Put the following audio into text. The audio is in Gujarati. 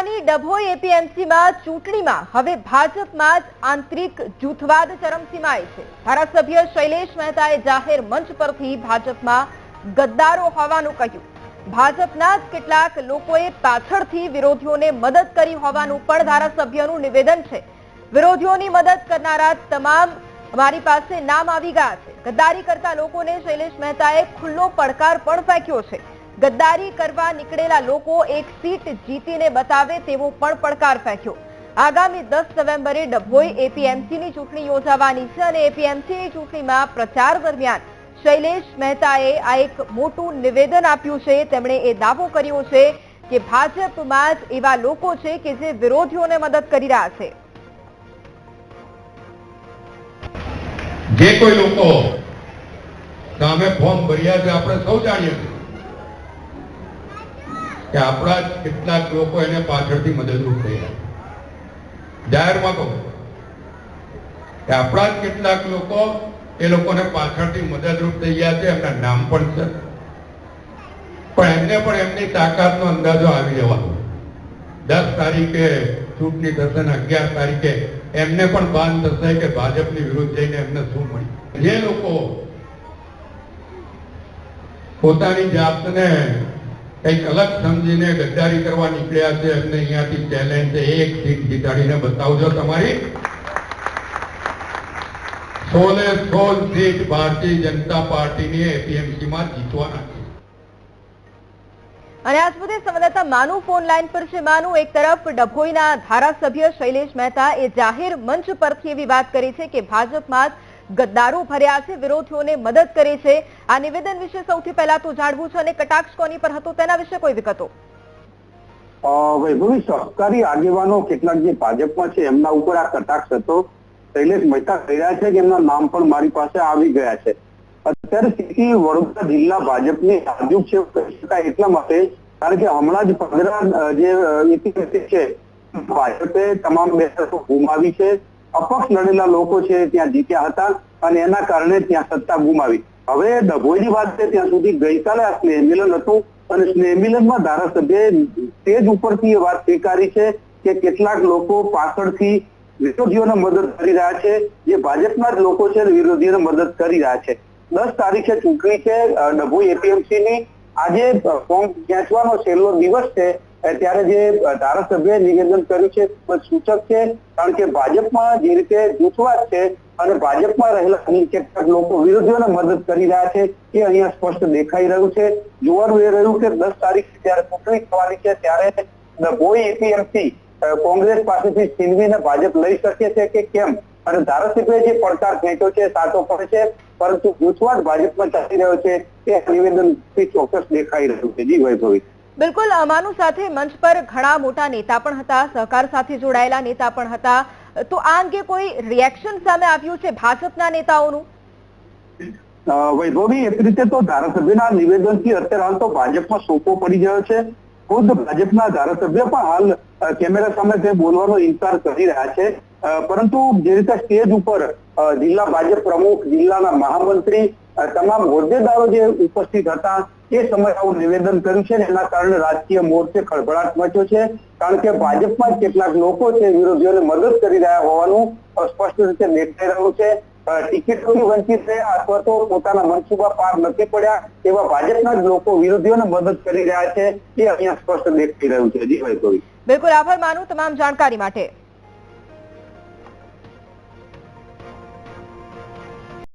વડોદરાની ડભોઈ એપીએમસીમાં ચૂંટણીમાં હવે ભાજપમાં જ આંતરિક જૂથવાદ ચરમસીમાએ છે. ધારાસભ્ય શૈલેષ મહેતાએ જાહેર મંચ પરથી ભાજપમાં ગદ્દારો હોવાનું કહ્યું. ભાજપના જ કેટલાક લોકોએ પાછળથી વિરોધીઓને મદદ કરી હોવાનું પણ ધારાસભ્યનું નિવેદન છે. વિરોધીઓની મદદ કરનારા તમામ અમારી પાસે નામ આવી ગયા છે. ગદ્દારી કરતા લોકોને શૈલેષ મહેતાએ ખુલ્લો પડકાર પણ ફેંક્યો છે. ગદ્દારી કરવા નીકળેલા લોકો એક સીટ જીતીને બતાવે તેવો પણ પડકાર ફેંક્યો. આગામી દસ નવેમ્બરે ડભોઈ એપીએમસીની ચૂંટણી યોજાવાની છે અને એપીએમસીની ચૂંટણીમાં પ્રચાર દરમિયાન શૈલેષ મહેતાએ આ એક મોટું નિવેદન આપ્યું છે. તેમણે એ દાવો કર્યો છે કે ભાજપમાં જ એવા લોકો છે કે જે વિરોધીઓને મદદ કરી રહ્યા છે. જે કોઈ લોકો સામે ફોર્મ ભર્યા છે, આપણે સૌ જાણીએ છીએ. કે આપણા કેટલાક લોકો એને પાછળથી મદદરૂપ થયા. જાહેરમાં કહું. કે આપણા જ કેટલાક લોકો એ લોકોને પાછળથી મદદરૂપ થઈ ગયા છે, એમના નામ પણ છે. પણ એમને પણ એમની તાકાતનો અંદાજો આવી જવાનો. દસ તારીખે ચૂંટણી થશે ને અગિયાર તારીખે એમને પણ ભાન થશે કે ભાજપની વિરુદ્ધ જઈને એમને શું મળ્યું. જે લોકો પોતાની જાતને કંઈક અલગ સમજીને ગદ્દારી કરવા નીકળ્યા છે એમને અહીંયાથી ચેલેન્જ એક સીટ જીતાડીને બતાવજો તમારી. સોલે સોળ સીટ ભારતીય જનતા પાર્ટીની એપીએમસીમાં જીતવાના અને આજ સુધી સંવાદદાતા માનુ ફોન લાઈન પર છે. માનુ, એક તરફ ડભોઈના ધારાસભ્ય શૈલેષ મહેતા એ જાહેર મંચ પરથી એવી વાત કરી છે કે ભાજપમાં ગદ્દારો ભર્યા છે, વિરોધીઓને મદદ કરે છે. આ નિવેદન વિશે સૌથી પહેલા તો જાણવું છે અને કટાક્ષ કોની પર હતો તેના વિશે કોઈ વિગતો? વૈભવી સહકારી આગેવાનો કેટલાક જે ભાજપમાં છે, એમના ઉપર આ કટાક્ષ હતો. શૈલેષ મહેતા કહી રહ્યા છે કે એમના નામ પણ મારી પાસે આવી ગયા છે. અત્યારે સ્થિતિ વડોદરા જિલ્લા ભાજપની નાજુક છે કહી શકાય એટલા માટે, કારણ કે હમણાં જ પંદર જે ઇતિહાસ છે, ભાજપે તમામ બેઠકો ગુમાવી છે. અપક્ષ લડેલા લોકો છે, ત્યાં જીત્યા હતા અને એના કારણે ત્યાં સત્તા ગુમાવી. હવે ડભોઈની વાત છે, ત્યાં સુધી ગઈકાલે આ સ્નેહ હતું અને સ્નેહ મિલનમાં ધારાસભ્યએ સ્ટેજ ઉપરથી એ વાત સ્વીકારી છે કે કેટલાક લોકો પાછળથી વિરોધીઓને મદદ કરી રહ્યા છે, જે ભાજપના જ લોકો છે વિરોધીઓને મદદ કરી રહ્યા છે. દસ તારીખે ચૂંટણી છે ડભોઈ એપીએમસી ની. આજે ફોર્મ ખેંચવાનો છેલ્લો દિવસ છે ત્યારે જે ધારાસભ્ય નિવેદન કર્યું છે સૂચક છે, કારણ કે ભાજપમાં જે રીતે જૂથવાદ છે અને ભાજપમાં રહેલા કેટલાક લોકો વિરોધીઓને મદદ કરી રહ્યા છે, એ અહીંયા સ્પષ્ટ દેખાઈ રહ્યું છે. જોવાનું એ રહ્યું કે દસ તારીખ જયારે ચૂંટણી થવાની છે, ત્યારે કોઈ એપીએમસી કોંગ્રેસ પાસેથી સિંધવીને ભાજપ લઈ શકે છે કે કેમ? અને ધારાસભ્ય જે પડકાર ખેંચ્યો છે સાચો પડે છે, પરંતુ જૂથવાદ ભાજપમાં ચાલી રહ્યો છે, એ નિવેદનથી ચોક્કસ દેખાઈ રહ્યું છે. જી, વૈભવી. બિલકુલ અમાનુ સાથે મંચ પર ઘણા મોટા નેતા પણ હતા, સહકાર સાથે જોડાયેલા નેતા પણ હતા. તો આ અંગે કોઈ રિએક્શન સામે આવ્યું છે ભાજપના નેતાઓનું? વૈભવી એક રીતે તો ધારાસભ્યના નિવેદનથી અત્યારે હાલ તો ભાજપમાં સોપો પડી ગયો છે. ખુદ ભાજપના ધારાસભ્ય પણ હાલ કેમેરા સામે તે બોલવાનો ઇનકાર કરી રહ્યા છે. પરંતુ જે રીતે સ્ટેજ ઉપર જિલ્લા ભાજપ પ્રમુખ, જિલ્લાના મહામંત્રી તમામ હોદ્દેદારો જે ઉપસ્થિત હતા એ સમયે આવું નિવેદન કર્યું છે એના કારણે રાજકીય મોરચે ખળભળાટ મચ્યો છે. કારણ કે ભાજપમાં કેટલાક લોકો છે, વિરોધીઓને મદદ કરી રહ્યા હોવાનું સ્પષ્ટ રીતે દેખાઈ રહ્યું છે. ટિકિટોથી વંચિત રહ્યા અથવા તો પોતાના મનસુબા પાર નથી પડ્યા એવા ભાજપના જ લોકો વિરોધીઓને મદદ કરી રહ્યા છે. એ અહીંયા સ્પષ્ટ દેખાઈ રહ્યું છે. જીભાઈ કોઈ. બિલકુલ, આભાર માનું તમામ જાણકારી માટે.